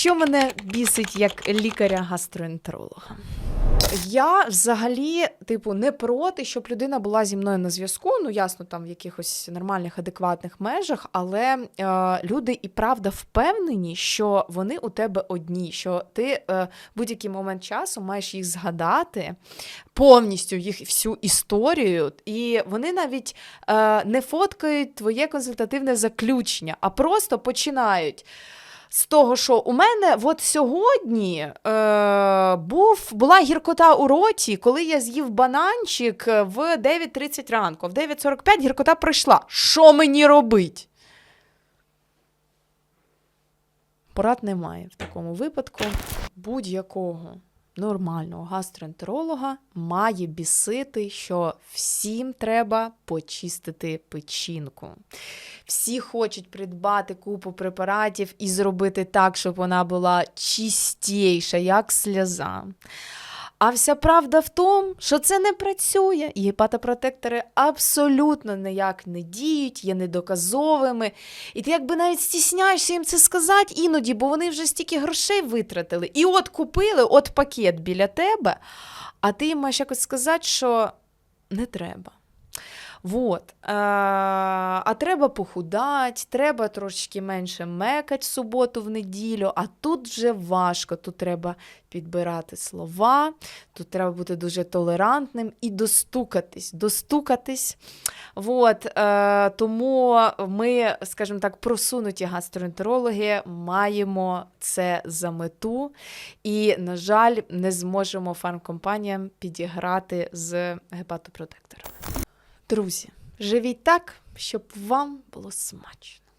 що мене бісить як лікаря-гастроентеролога? Я взагалі, типу, не проти, щоб людина була зі мною на зв'язку. Ну, ясно, там в якихось нормальних, адекватних межах, але е, люди і правда впевнені, що вони у тебе одні, що ти е, будь-який момент часу маєш їх згадати повністю їх всю історію, і вони навіть е, не фоткають твоє консультативне заключення, а просто починають. З того, що у мене от сьогодні е, був, була гіркота у роті, коли я з'їв бананчик в 9.30 ранку. В 9.45 гіркота пройшла. Що мені робить? Порад немає в такому випадку. Будь-якого нормального гастроентеролога має бісити, що всім треба почистити печінку. Всі хочуть придбати купу препаратів і зробити так, щоб вона була чистіша, як сльоза. А вся правда в тому, що це не працює, гепатопротектори абсолютно ніяк не діють, є недоказовими. І ти якби навіть стісняєшся їм це сказати іноді, бо вони вже стільки грошей витратили. І от купили, от пакет біля тебе, а ти їм маєш якось сказати, що не треба. Вот. Е, а треба похудати, треба трошечки менше мекать в суботу, в неділю, а тут вже важко. Тут треба підбирати слова, тут треба бути дуже толерантним і достукатись. достукатись. Вот. Е, тому ми, скажімо так, просунуті гастроентерологи маємо це за мету. І, на жаль, не зможемо фармкомпаніям підіграти з гепатопротекторами. Друзі, живіть так, щоб вам було смачно.